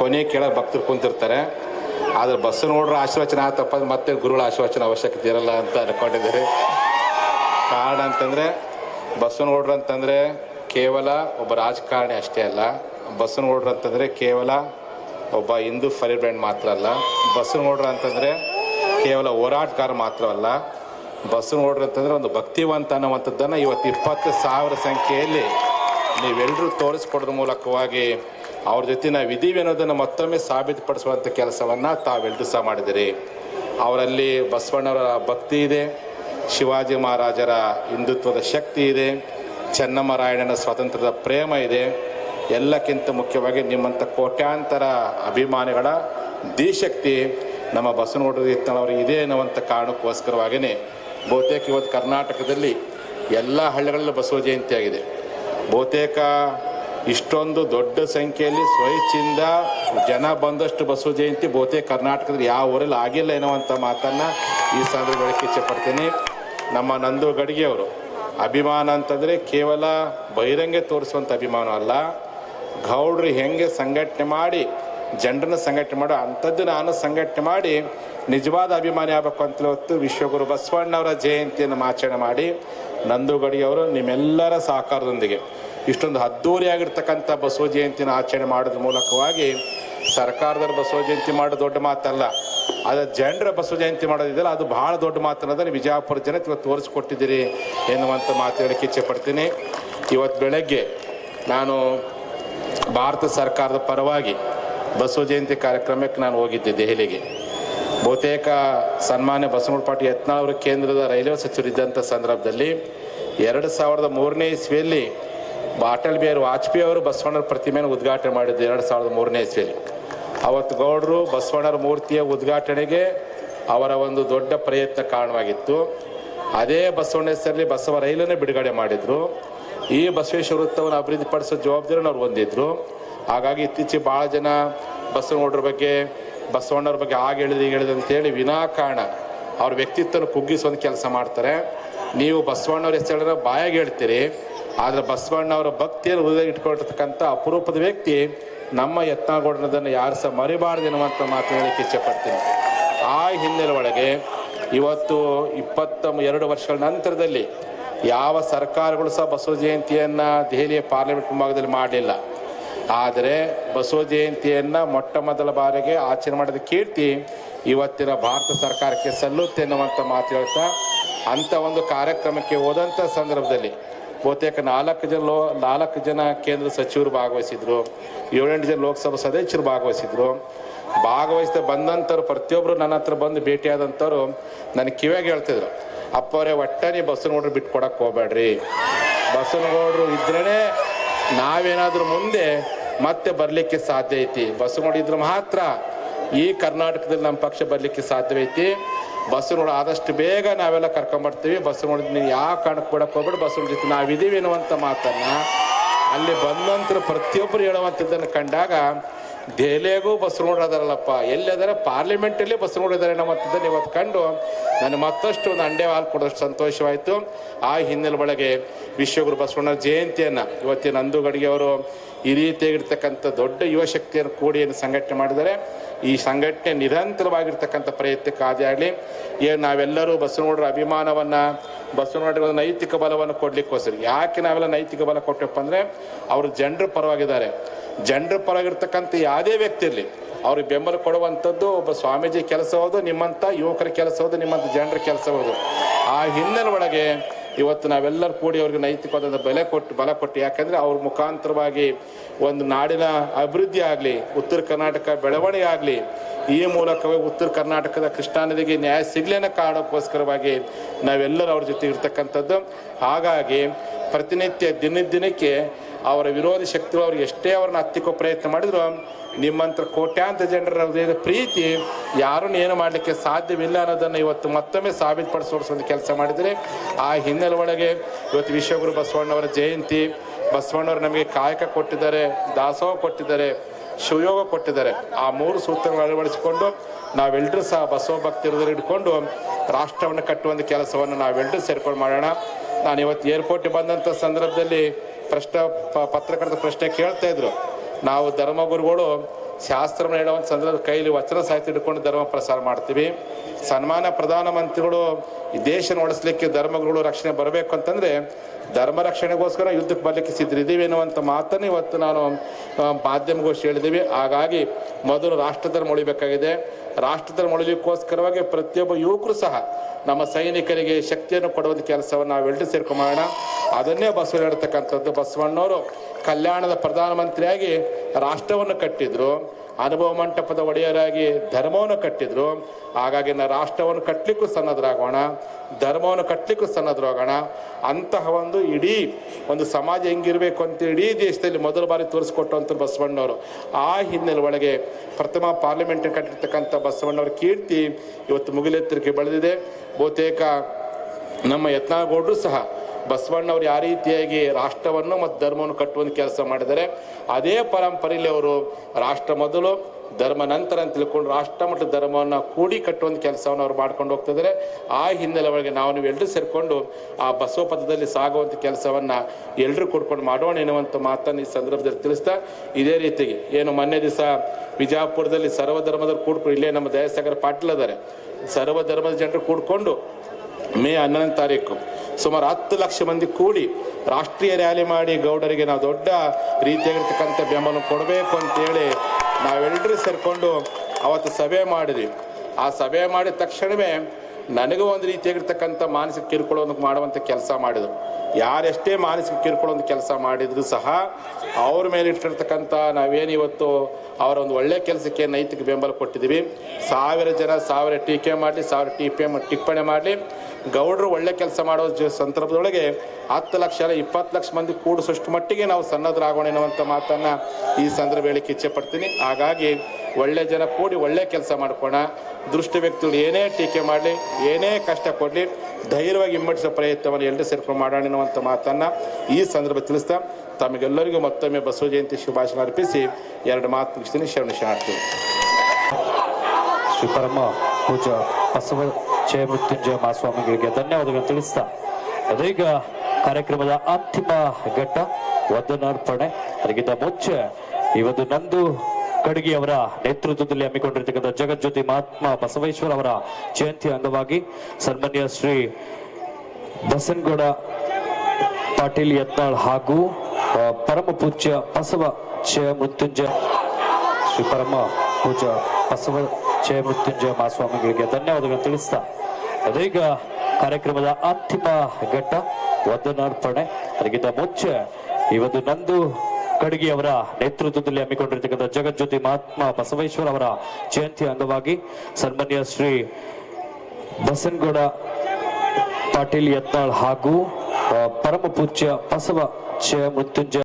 ಕೊನೆ ಕೇಳೋ ಭಕ್ತರು ಕುಂತಿರ್ತಾರೆ. ಆದ್ರೆ ಬಸ್ ನೋಡ್ರ ಆಶೀರ್ವಚನ ಆತಪ್ಪ, ಮತ್ತೆ ಗುರುಗಳ ಆಶೀರ್ವಚನ ಅವಶ್ಯಕತೆ ಇರಲ್ಲ ಅಂತ ಅನ್ಕೊಂಡಿದ್ದೀರಿ. ಕಾರಣ ಅಂತಂದರೆ ಬಸ್ಸು ನೋಡ್ರ ಅಂತಂದರೆ ಕೇವಲ ಒಬ್ಬ ರಾಜಕಾರಣಿ ಅಷ್ಟೇ ಅಲ್ಲ. ಬಸ್ಸು ನೋಡ್ರ ಅಂತಂದರೆ ಕೇವಲ ಒಬ್ಬ ಹಿಂದೂ ಫರಿ ಬ್ರ್ಯಾಂಡ್ ಮಾತ್ರ ಅಲ್ಲ. ಬಸ್ಸು ನೋಡ್ರ ಅಂತಂದರೆ ಕೇವಲ ಹೋರಾಟಗಾರ ಮಾತ್ರ ಅಲ್ಲ. ಬಸ್ಸು ನೋಡ್ರ ಅಂತಂದ್ರೆ ಒಂದು ಭಕ್ತಿವಂತ ಅನ್ನುವಂಥದ್ದನ್ನು ಇವತ್ತು ಇಪ್ಪತ್ತು ಸಾವಿರ ಸಂಖ್ಯೆಯಲ್ಲಿ ನೀವೆಲ್ಲರೂ ತೋರಿಸ್ಕೊಡೋದ್ರ ಮೂಲಕವಾಗಿ ಅವ್ರ ಜೊತೆ ನಾವು ಇದ್ದೀವಿ ಅನ್ನೋದನ್ನು ಮತ್ತೊಮ್ಮೆ ಸಾಬೀತುಪಡಿಸುವಂಥ ಕೆಲಸವನ್ನು ತಾವೆಲ್ಲರೂ ಸಹ ಮಾಡಿದಿರಿ. ಅವರಲ್ಲಿ ಬಸವಣ್ಣವರ ಭಕ್ತಿ ಇದೆ, ಶಿವಾಜಿ ಮಹಾರಾಜರ ಹಿಂದುತ್ವದ ಶಕ್ತಿ ಇದೆ ಚೆನ್ನಮ್ಮರಾಯಣ್ಣನ ಸ್ವಾತಂತ್ರ್ಯದ ಪ್ರೇಮ ಇದೆ. ಎಲ್ಲಕ್ಕಿಂತ ಮುಖ್ಯವಾಗಿ ನಿಮ್ಮಂಥ ಕೋಟ್ಯಾಂತರ ಅಭಿಮಾನಿಗಳ ದಿಶಕ್ತಿ ನಮ್ಮ ಬಸವನಗೌಡ ಇದೆ ಅನ್ನುವಂಥ ಕಾರಣಕ್ಕೋಸ್ಕರವಾಗಿಯೇ ಬಹುತೇಕ ಇವತ್ತು ಕರ್ನಾಟಕದಲ್ಲಿ ಎಲ್ಲ ಹಳ್ಳಿಗಳಲ್ಲೂ ಬಸವ ಜಯಂತಿ ಆಗಿದೆ. ಬಹುತೇಕ ಇಷ್ಟೊಂದು ದೊಡ್ಡ ಸಂಖ್ಯೆಯಲ್ಲಿ ಸ್ವಇಚ್ಛೆಯಿಂದ ಜನ ಬಂದಷ್ಟು ಬಸವ ಜಯಂತಿ ಬಹುತೇಕ ಕರ್ನಾಟಕದಲ್ಲಿ ಯಾವ ಊರಲ್ಲಿ ಆಗಿಲ್ಲ ಏನೋ ಅಂತ ಮಾತನ್ನು ಈ ಸಲಕ್ಕೆ ಇಚ್ಛೆ ಪಡ್ತೀನಿ. ನಮ್ಮ ನಂದು ಗಡಿಗೆಯವರು ಅಭಿಮಾನ ಅಂತಂದರೆ ಕೇವಲ ಬಹಿರಂಗ ತೋರಿಸುವಂಥ ಅಭಿಮಾನ ಅಲ್ಲ. ಗೌಡ್ರು ಹೆಂಗೆ ಸಂಘಟನೆ ಮಾಡಿ, ಜನರನ್ನ ಸಂಘಟನೆ ಮಾಡೋ ಅಂಥದ್ದು ನಾನು ಸಂಘಟನೆ ಮಾಡಿ, ನಿಜವಾದ ಅಭಿಮಾನಿ ಆಗಬೇಕು ಅಂತ ಹೊತ್ತು ವಿಶ್ವಗುರು ಬಸವಣ್ಣವರ ಜಯಂತಿಯನ್ನು ಆಚರಣೆ ಮಾಡಿ, ನಂದು ಗಡಿಯವರು ನಿಮ್ಮೆಲ್ಲರ ಸಹಕಾರದೊಂದಿಗೆ. ಇಷ್ಟೊಂದು ಅದ್ದೂರಿಯಾಗಿರ್ತಕ್ಕಂಥ ಬಸವ ಜಯಂತಿನ ಆಚರಣೆ ಮಾಡೋದ್ರ ಮೂಲಕವಾಗಿ ಸರ್ಕಾರದವ್ರು ಬಸವ ಜಯಂತಿ ಮಾಡೋ ದೊಡ್ಡ ಮಾತಲ್ಲ. ಅದು ಜನರ ಬಸವ ಜಯಂತಿ ಮಾಡೋದಿದೆಯಲ್ಲ, ಅದು ಬಹಳ ದೊಡ್ಡ ಮಾತನ್ನೋದನ್ನು ವಿಜಯಪುರ ಜನತೆ ಇವತ್ತು ತೋರಿಸ್ಕೊಟ್ಟಿದ್ದೀರಿ ಎನ್ನುವಂಥ ಮಾತು ಹೇಳಕ್ಕೆ ಇಚ್ಛೆ ಪಡ್ತೀನಿ. ಇವತ್ತು ಬೆಳಗ್ಗೆ ನಾನು ಭಾರತ ಸರ್ಕಾರದ ಪರವಾಗಿ ಬಸವ ಜಯಂತಿ ಕಾರ್ಯಕ್ರಮಕ್ಕೆ ನಾನು ಹೋಗಿದ್ದೆ ದೆಹಲಿಗೆ. ಬಹುತೇಕ ಸನ್ಮಾನ್ಯ ಬಸವನಗುಡಿ ಪಾಟೀಲ್ ಯತ್ನಾಳ್ ಅವರ ಕೇಂದ್ರದ ರೈಲ್ವೆ ಸಚಿವರಿದ್ದಂಥ ಸಂದರ್ಭದಲ್ಲಿ ಎರಡು ಸಾವಿರದ ಮೂರನೇ ಇಸ್ವಿಯಲ್ಲಿ ಅಟಲ್ ಬಿಹಾರಿ ವಾಜಪೇಯಿ ಅವರು ಬಸವಣ್ಣರ ಪ್ರತಿಮೆಯನ್ನು ಉದ್ಘಾಟನೆ ಮಾಡಿದ್ದು ಎರಡು ಸಾವಿರದ ಮೂರನೇ ಇಸ್ವಿಯಲ್ಲಿ. ಅವತ್ತು ಗೌಡರು ಬಸವಣ್ಣರ ಮೂರ್ತಿಯ ಉದ್ಘಾಟನೆಗೆ ಅವರ ಒಂದು ದೊಡ್ಡ ಪ್ರಯತ್ನ ಕಾರಣವಾಗಿತ್ತು. ಅದೇ ಬಸವಣ್ಣ ಬಸವ ರೈಲನ್ನು ಬಿಡುಗಡೆ ಮಾಡಿದರು. ಈ ಬಸವೇಶ್ವರ ವೃತ್ತವನ್ನು ಅಭಿವೃದ್ಧಿಪಡಿಸೋ ಜವಾಬ್ದಾರಿಯನ್ನು ಅವ್ರು ಹೊಂದಿದ್ರು. ಹಾಗಾಗಿ ಇತ್ತೀಚೆಗೆ ಭಾಳ ಜನ ಬಸವನಗೌಡರ ಬಗ್ಗೆ, ಬಸವಣ್ಣವ್ರ ಬಗ್ಗೆ ಆಗ ಹೇಳಿದ್ರೆ ಈಗ ಹೇಳಿದೆ ಅಂತೇಳಿ ವಿನಾಕಾರಣ ಅವ್ರ ವ್ಯಕ್ತಿತ್ವನ ಒಂದು ಕೆಲಸ ಮಾಡ್ತಾರೆ. ನೀವು ಬಸವಣ್ಣವ್ರ ಹೆಸರನ್ನ ಬಾಯಾಗಿ ಹೇಳ್ತೀರಿ. ಆದರೆ ಬಸವಣ್ಣವರ ಭಕ್ತಿಯನ್ನು ಹೃದಯ ಇಟ್ಕೊಂಡಿರ್ತಕ್ಕಂಥ ಅಪರೂಪದ ವ್ಯಕ್ತಿ ನಮ್ಮ ಯತ್ನಾಗೌಡನದನ್ನು ಯಾರು ಸಹ ಮರಿಬಾರದು ಎನ್ನುವಂಥ ಮಾತು ಹೇಳಕ್ಕೆ ಇಚ್ಛೆಪಡ್ತೀನಿ ಆ ಹಿನ್ನೆಲೆ ಒಳಗೆ ಇವತ್ತು ಇಪ್ಪತ್ತ ಎರಡು ವರ್ಷಗಳ ನಂತರದಲ್ಲಿ ಯಾವ ಸರ್ಕಾರಗಳು ಸಹ ಬಸವ ಜಯಂತಿಯನ್ನು ದೆಹಲಿಯ ಪಾರ್ಲಿಮೆಂಟ್ ಮುಂಭಾಗದಲ್ಲಿ ಮಾಡಲಿಲ್ಲ. ಆದರೆ ಬಸವ ಜಯಂತಿಯನ್ನು ಮೊಟ್ಟ ಮೊದಲ ಬಾರಿಗೆ ಆಚರಣೆ ಮಾಡಿದ ಕೀರ್ತಿ ಇವತ್ತಿನ ಭಾರತ ಸರ್ಕಾರಕ್ಕೆ ಸಲ್ಲುತ್ತೆ ಎನ್ನುವಂಥ ಮಾತು ಹೇಳ್ತಾ, ಅಂಥ ಒಂದು ಕಾರ್ಯಕ್ರಮಕ್ಕೆ ಹೋದಂಥ ಸಂದರ್ಭದಲ್ಲಿ ಬಹುತೇಕ ನಾಲ್ಕು ಜನ ಲೋ ನಾಲ್ಕು ಜನ ಕೇಂದ್ರ ಸಚಿವರು ಭಾಗವಹಿಸಿದ್ರು. ಏಳೆಂಟು ಜನ ಲೋಕಸಭಾ ಸದಸ್ಯರು ಭಾಗವಹಿಸಿದ್ರು. ಭಾಗವಹಿಸಿದ ಬಂದಂಥವ್ರು ಪ್ರತಿಯೊಬ್ಬರು ನನ್ನ ಹತ್ರ ಬಂದು ಭೇಟಿಯಾದಂಥವ್ರು ನನಗೆ ಕಿವಿಯಾಗಿ ಹೇಳ್ತಿದ್ರು. ಅಪ್ಪವರೇ ಒಟ್ಟ ನೀವು ಬಸವನಗೌಡರು ಬಿಟ್ಟು ಕೊಡಕ್ಕೆ ಹೋಗ್ಬೇಡ್ರಿ. ಬಸವನಗೌಡರು ಇದ್ರೇ ನಾವೇನಾದರೂ ಮುಂದೆ ಮತ್ತೆ ಬರಲಿಕ್ಕೆ ಸಾಧ್ಯ ಐತಿ. ಬಸವನಗೌಡ ಇದ್ರೆ ಮಾತ್ರ ಈ ಕರ್ನಾಟಕದಲ್ಲಿ ನಮ್ಮ ಪಕ್ಷ ಬರಲಿಕ್ಕೆ ಸಾಧ್ಯವೈತಿ. ಬಸವನಗೌಡ ಆದಷ್ಟು ಬೇಗ ನಾವೆಲ್ಲ ಕರ್ಕೊಂಬರ್ತೀವಿ. ಬಸವನಗೌಡ ನೀವು ಯಾವ ಕಾರಣಕ್ಕೆ ಬಿಡಕ್ಕೆ ಹೋಗ್ಬಿಟ್ಟು ಬಸ್ ಜೊತೆ ನಾವಿದ್ದೀವಿ ಅನ್ನುವಂಥ ಮಾತನ್ನು ಅಲ್ಲಿ ಬಂದಂತರ ಪ್ರತಿಯೊಬ್ಬರು ಹೇಳುವಂಥದ್ದನ್ನು ಕಂಡಾಗ ದೆಹಲಿಯಾಗೂ ಬಸ್ ಅದಾರಲ್ಲಪ್ಪ. ಎಲ್ಲಿ ಅದಾರೆ ಪಾರ್ಲಿಮೆಂಟಲ್ಲಿ ಬಸ್ ಇದ್ದಾರೆ ಅನ್ನುವಂಥದ್ದನ್ನು ಇವತ್ತು ಕಂಡು ನನಗೆ ಮತ್ತಷ್ಟು ಒಂದು ಅಂಡೆ ಹಾಲು ಕೊಡೋಷ್ಟು ಸಂತೋಷವಾಯಿತು. ಆ ಹಿನ್ನೆಲೆ ಒಳಗೆ ವಿಶ್ವಗುರು ಬಸವಣ್ಣ ಜಯಂತಿಯನ್ನು ಇವತ್ತಿನ ಅಂದು ಗಡಿಗೆ ಅವರು ಈ ರೀತಿಯಾಗಿರ್ತಕ್ಕಂಥ ದೊಡ್ಡ ಯುವಶಕ್ತಿಯನ್ನು ಕೂಡಿ ಸಂಘಟನೆ ಮಾಡಿದರೆ ಈ ಸಂಘಟನೆ ನಿರಂತರವಾಗಿರ್ತಕ್ಕಂಥ ಪ್ರಯತ್ನಕ್ಕೆ ಆದಿಯಾಗಲಿ ಏನು ನಾವೆಲ್ಲರೂ ಬಸವನಗೌಡರ ಅಭಿಮಾನವನ್ನು, ಬಸವನಗೌಡರ ನೈತಿಕ ಬಲವನ್ನು ಕೊಡಲಿಕ್ಕೋಸ್ಕರ. ಯಾಕೆ ನಾವೆಲ್ಲ ನೈತಿಕ ಬಲ ಕೊಟ್ಟಪ್ಪ ಅಂದರೆ, ಅವರು ಜನರ ಪರವಾಗಿದ್ದಾರೆ. ಜನರ ಪರವಾಗಿರ್ತಕ್ಕಂಥ ಯಾವುದೇ ವ್ಯಕ್ತಿ ಇರಲಿ, ಅವ್ರಿಗೆ ಬೆಂಬಲ ಕೊಡುವಂಥದ್ದು ಒಬ್ಬ ಸ್ವಾಮೀಜಿ ಕೆಲಸ ಹೌದು, ನಿಮ್ಮಂಥ ಯುವಕರ ಕೆಲಸ ನಿಮ್ಮಂಥ ಜನರ ಕೆಲಸ ಹೌದು. ಆ ಹಿನ್ನೆಲೆ ಒಳಗೆ ಇವತ್ತು ನಾವೆಲ್ಲರೂ ಕೂಡಿ ಅವ್ರಿಗೆ ನೈತಿಕವಾದ ಬೆಲೆ ಕೊಟ್ಟು ಬಲ ಕೊಟ್ಟು, ಯಾಕಂದ್ರೆ ಅವ್ರ ಮುಖಾಂತರವಾಗಿ ಒಂದು ನಾಡಿನ ಅಭಿವೃದ್ಧಿ ಆಗಲಿ, ಉತ್ತರ ಕರ್ನಾಟಕ ಬೆಳವಣಿಗೆ ಆಗಲಿ ಈ ಮೂಲಕವೇ ಉತ್ತರ ಕರ್ನಾಟಕದ ಕೃಷ್ಣಾ ನದಿಗೆ ನ್ಯಾಯ ಸಿಗಲಿ ಅನ್ನೋ ಕಾರಣಕ್ಕೋಸ್ಕರವಾಗಿ ನಾವೆಲ್ಲರೂ ಅವ್ರ ಜೊತೆ ಇರ್ತಕ್ಕಂಥದ್ದು. ಹಾಗಾಗಿ ಪ್ರತಿನಿತ್ಯ ದಿನ ದಿನಕ್ಕೆ ಅವರ ವಿರೋಧಿ ಶಕ್ತಿಗಳು ಅವ್ರಿಗೆ ಎಷ್ಟೇ ಅವ್ರನ್ನ ಹತ್ತಿಕ್ಕೋ ಪ್ರಯತ್ನ ಮಾಡಿದ್ರು ನಿಮ್ಮಂಥ ಕೋಟ್ಯಾಂತರ ಜನರ ಹೃದಯದ ಪ್ರೀತಿ ಯಾರನ್ನು ಏನು ಮಾಡಲಿಕ್ಕೆ ಸಾಧ್ಯವಿಲ್ಲ ಅನ್ನೋದನ್ನು ಇವತ್ತು ಮತ್ತೊಮ್ಮೆ ಸಾಬೀತುಪಡಿಸೋಡಿಸೋ ಕೆಲಸ ಮಾಡಿದರೆ ಆ ಹಿನ್ನೆಲೆ ಒಳಗೆ ಇವತ್ತು ವಿಶ್ವಗುರು ಬಸವಣ್ಣವರ ಜಯಂತಿ, ಬಸವಣ್ಣವರು ನಮಗೆ ಕಾಯಕ ಕೊಟ್ಟಿದ್ದಾರೆ, ದಾಸೋಹ ಕೊಟ್ಟಿದ್ದಾರೆ. ಶಿವಯೋಗ ಕೊಟ್ಟಿದ್ದಾರೆ. ಆ ಮೂರು ಸೂತ್ರಗಳನ್ನು ಅಳವಡಿಸಿಕೊಂಡು ನಾವೆಲ್ಲರೂ ಸಹ ಬಸವ ಭಕ್ತಿ ಹೃದಯ ಇಟ್ಕೊಂಡು ರಾಷ್ಟ್ರವನ್ನು ಕಟ್ಟುವಂಥ ಕೆಲಸವನ್ನು ನಾವೆಲ್ಲರೂ ಸೇರ್ಕೊಂಡು ಮಾಡೋಣ. ನಾನು ಇವತ್ತು ಏರ್ಪೋರ್ಟಿಗೆ ಬಂದಂಥ ಸಂದರ್ಭದಲ್ಲಿ ಪ್ರಶ್ನೆ ಪತ್ರಕರ್ತ ಪ್ರಶ್ನೆ ಕೇಳ್ತಾ ಇದ್ರು. ನಾವು ಧರ್ಮಗುರುಗಳು ಶಾಸ್ತ್ರವನ್ನು ಹೇಳುವಂಥ ಸಂದರ್ಭ ಕೈಲಿ ವಚನ ಸಾಹಿತ್ಯ ಹಿಡ್ಕೊಂಡು ಧರ್ಮ ಪ್ರಸಾರ ಮಾಡ್ತೀವಿ. ಸನ್ಮಾನ ಪ್ರಧಾನಮಂತ್ರಿಗಳು ಈ ದೇಶ ನೋಡಿಸ್ಲಿಕ್ಕೆ ಧರ್ಮಗಳು ರಕ್ಷಣೆ ಬರಬೇಕು ಅಂತಂದರೆ ಧರ್ಮ ರಕ್ಷಣೆಗೋಸ್ಕರ ಯುದ್ಧಕ್ಕೆ ಬರಲಿಕ್ಕೆ ಸಿದ್ಧರಿದ್ದೀವಿ ಅನ್ನುವಂಥ ಮಾತನ್ನು ಇವತ್ತು ನಾನು ಮಾಧ್ಯಮಗೋಷ್ಠಿ ಹೇಳಿದ್ದೀವಿ. ಹಾಗಾಗಿ ಮೊದಲು ರಾಷ್ಟ್ರಧರ್ಮ ಉಳಿಬೇಕಾಗಿದೆ. ರಾಷ್ಟ್ರಧರ್ಮ ಮೊಳಲಿಕ್ಕೋಸ್ಕರವಾಗಿ ಪ್ರತಿಯೊಬ್ಬ ಯುವಕರು ಸಹ ನಮ್ಮ ಸೈನಿಕರಿಗೆ ಶಕ್ತಿಯನ್ನು ಕೊಡುವಂಥ ಕೆಲಸವನ್ನು ನಾವೆಲ್ಲರೂ ಸೇರ್ಕೊಂಡು ಮಾಡೋಣ. ಅದನ್ನೇ ಬಸವಣ್ಣ ಹೇಳ್ತಕ್ಕಂಥದ್ದು. ಬಸವಣ್ಣವರು ಕಲ್ಯಾಣದ ಪ್ರಧಾನಮಂತ್ರಿಯಾಗಿ ರಾಷ್ಟ್ರವನ್ನು ಕಟ್ಟಿದ್ರು. ಅನುಭವ ಮಂಟಪದ ಒಡೆಯರಾಗಿ ಧರ್ಮವನ್ನು ಕಟ್ಟಿದ್ರು. ಹಾಗಾಗಿ ನಾವು ರಾಷ್ಟ್ರವನ್ನು ಕಟ್ಟಲಿಕ್ಕೂ ಸನ್ನದ್ರಾಗೋಣ. ಧರ್ಮವನ್ನು ಕಟ್ಟಲಿಕ್ಕೂ ಸನ್ನದ್ರಾಗೋಣ. ಅಂತಹ ಒಂದು ಇಡೀ ಒಂದು ಸಮಾಜ ಹೆಂಗಿರಬೇಕು ಅಂತ ಇಡೀ ದೇಶದಲ್ಲಿ ಮೊದಲ ಬಾರಿ ತೋರಿಸ್ಕೊಟ್ಟಂಥ ಬಸವಣ್ಣವರು ಆ ಹಿನ್ನೆಲೆ ಒಳಗೆ ಪ್ರಥಮ ಪಾರ್ಲಿಮೆಂಟ್ ಕಟ್ಟಿರ್ತಕ್ಕಂಥ ಬಸವಣ್ಣವರ ಕೀರ್ತಿ ಇವತ್ತು ಮುಗಿಲೆತ್ತರಿಕೆ ಬೆಳೆದಿದೆ. ಬಹುತೇಕ ನಮ್ಮ ಯತ್ನಗೌಡರು ಸಹ ಬಸವಣ್ಣವರು ಯಾವ ರೀತಿಯಾಗಿ ರಾಷ್ಟ್ರವನ್ನು ಮತ್ತು ಧರ್ಮವನ್ನು ಕಟ್ಟುವಂಥ ಕೆಲಸ ಮಾಡಿದ್ದಾರೆ. ಅದೇ ಪರಂಪರೆಯಲ್ಲಿ ಅವರು ರಾಷ್ಟ್ರ ಮೊದಲು ಧರ್ಮ ನಂತರ ಅಂತ ತಿಳ್ಕೊಂಡು ರಾಷ್ಟ್ರಮಟ್ಟದ ಧರ್ಮವನ್ನು ಕೂಡಿ ಕಟ್ಟುವಂಥ ಕೆಲಸವನ್ನು ಅವ್ರು ಮಾಡ್ಕೊಂಡು ಹೋಗ್ತಿದ್ದಾರೆ ಆ ಹಿನ್ನೆಲೆ ಒಳಗೆ ನಾವು ನೀವು ಎಲ್ಲರೂ ಸೇರಿಕೊಂಡು ಆ ಬಸವ ಪಥದಲ್ಲಿ ಸಾಗುವಂಥ ಕೆಲಸವನ್ನು ಎಲ್ಲರೂ ಕೂಡ್ಕೊಂಡು ಮಾಡೋಣ ಎನ್ನುವಂಥ ಮಾತನ್ನು ಈ ಸಂದರ್ಭದಲ್ಲಿ ತಿಳಿಸ್ತಾ ಇದೇ ರೀತಿಗೆ ಏನು ಮೊನ್ನೆ ದಿವಸ ವಿಜಯಪುರದಲ್ಲಿ ಸರ್ವಧರ್ಮದಲ್ಲಿ ಕೂಡ್ಕೊಂಡು ಇಲ್ಲೇ ನಮ್ಮ ದಯಾಸಾಗರ ಪಾಟೀಲ್ ಅದಾರೆ ಸರ್ವಧರ್ಮದ ಜನರು ಕೂಡ್ಕೊಂಡು ಮೇ ಹನ್ನೊಂದನೇ ತಾರೀಕು ಸುಮಾರು ಹತ್ತು ಲಕ್ಷ ಮಂದಿ ಕೂಡಿ ರಾಷ್ಟ್ರೀಯ ರ್ಯಾಲಿ ಮಾಡಿ ಗೌಡರಿಗೆ ನಾವು ದೊಡ್ಡ ರೀತಿಯಾಗಿರ್ತಕ್ಕಂಥ ಬೆಂಬಲ ಕೊಡಬೇಕು ಅಂತೇಳಿ ನಾವೆಲ್ಲರೂ ಸೇರಿಕೊಂಡು ಅವತ್ತು ಸಭೆ ಮಾಡಿದ್ವಿ. ಆ ಸಭೆ ಮಾಡಿದ ತಕ್ಷಣವೇ ನನಗೂ ಒಂದು ರೀತಿಯಾಗಿರ್ತಕ್ಕಂಥ ಮಾನಸಿಕ ಕಿರುಕುಳ ಮಾಡುವಂಥ ಕೆಲಸ ಮಾಡಿದರು. ಯಾರೆಷ್ಟೇ ಮಾನಸಿಕ ಕಿರುಕುಳ ಒಂದು ಕೆಲಸ ಮಾಡಿದ್ರು ಸಹ ಅವ್ರ ಮೇಲೆ ಇಟ್ಟಿರ್ತಕ್ಕಂಥ ನಾವೇನು ಇವತ್ತು ಅವರ ಒಂದು ಒಳ್ಳೆ ಕೆಲಸಕ್ಕೆ ನೈತಿಕ ಬೆಂಬಲ ಕೊಟ್ಟಿದ್ದೀವಿ. ಸಾವಿರ ಜನ ಸಾವಿರ ಟೀಕೆ ಮಾಡಲಿ, ಸಾವಿರ ಟಿಪ್ಪೆ ಟಿಪ್ಪಣಿ ಮಾಡಲಿ. ಗೌಡರು ಒಳ್ಳೆ ಕೆಲಸ ಮಾಡೋ ಸಂದರ್ಭದೊಳಗೆ ಹತ್ತು ಲಕ್ಷ ಇಪ್ಪತ್ತು ಲಕ್ಷ ಮಂದಿ ಕೂಡಿಸೋಷ್ಟು ಮಟ್ಟಿಗೆ ನಾವು ಸನ್ನದ್ರಾಗೋಣ ಎನ್ನುವಂಥ ಮಾತನ್ನು ಈ ಸಂದರ್ಭ ಹೇಳಿಕ್ಕೆ ಇಚ್ಛೆ ಪಡ್ತೀನಿ. ಹಾಗಾಗಿ ಒಳ್ಳೆ ಜನ ಕೂಡಿ ಒಳ್ಳೆ ಕೆಲಸ ಮಾಡ್ಕೋಣ. ದೃಷ್ಟಿ ವ್ಯಕ್ತಿಗಳು ಏನೇ ಟೀಕೆ ಮಾಡಲಿ, ಏನೇ ಕಷ್ಟ ಕೊಡಲಿ, ಧೈರ್ಯವಾಗಿ ಹಿಮ್ಮಡಿಸೋ ಪ್ರಯತ್ನವನ್ನು ಎಲ್ಲರೂ ಸೇರ್ಕೊಂಡು ಮಾಡೋಣ ಎನ್ನುವಂಥ ಮಾತನ್ನು ಈ ಸಂದರ್ಭ ತಿಳಿಸ್ತಾ ತಮಗೆಲ್ಲರಿಗೂ ಮತ್ತೊಮ್ಮೆ ಬಸವ ಜಯಂತಿ ಶುಭಾಶಯ ಅರ್ಪಿಸಿ ಎರಡು ಮಾತು ಮುಗಿಸ್ತೀನಿ. ಶರಣ ಶರಣಾರ್ಥಿ ಶ್ರೀ ಪರಮ ಪೂಜಾ ಬಸವ ಜಯ ಮೃತ್ಯುಂಜಯ ಮಹಾಸ್ವಾಮಿಗಳಿಗೆ ಧನ್ಯವಾದಗಳನ್ನು ತಿಳಿಸ್ತಾ ಅದೀಗ ಕಾರ್ಯಕ್ರಮದ ಅಂತಿಮ ಘಟ್ಟ, ವಂದನಾರ್ಪಣೆ. ಅದಕ್ಕಿಂತ ಮುಂಚೆ ಒಂದು ನಂದು ಕಡಗಿ ಅವರ ನೇತೃತ್ವದಲ್ಲಿ ಹಮ್ಮಿಕೊಂಡಿರ್ತಕ್ಕಂಥ ಜಗಜ್ಯೋತಿ ಮಹಾತ್ಮ ಬಸವೇಶ್ವರ ಅವರ ಜಯಂತಿ ಅಂಗವಾಗಿ ಸನ್ಮಾನ್ಯ ಶ್ರೀ ಬಸನಗೌಡ ಪಾಟೀಲ್ ಯತ್ನಾಳ್ ಹಾಗೂ ಪರಮ ಪೂಜ್ಯ ಬಸವ ಜಯ ಮೃತ್ಯುಂಜಯ ಶ್ರೀ ಪರಮ ಪೂಜ್ಯ ಬಸವ ಜಯ ಮೃತ್ಯುಂಜಯ ಮಹಾಸ್ವಾಮಿಗಳಿಗೆ ಧನ್ಯವಾದಗಳನ್ನು ತಿಳಿಸ್ತಾ. ಅದೀಗ ಕಾರ್ಯಕ್ರಮದ ಅಂತಿಮ ಘಟ್ಟ, ವಂದನಾರ್ಪಣೆ. ಅದಕ್ಕಿಂತ ಮುಂಚೆ ಇವತ್ತು ನಂದು ಕಡಗಿ ಅವರ ನೇತೃತ್ವದಲ್ಲಿ ಹಮ್ಮಿಕೊಂಡಿರ್ತಕ್ಕಂಥ ಜಗಜ್ಯೋತಿ ಮಹಾತ್ಮ ಬಸವೇಶ್ವರ ಅವರ ಜಯಂತಿ ಅಂಗವಾಗಿ ಸನ್ಮಾನ್ಯ ಶ್ರೀ ಬಸನಗೌಡ ಪಾಟೀಲ್ ಯತ್ನಾಳ್ ಹಾಗೂ ಪರಮ ಪೂಜ್ಯ ಬಸವ ಜಯ ಮೃತ್ಯುಂಜಯ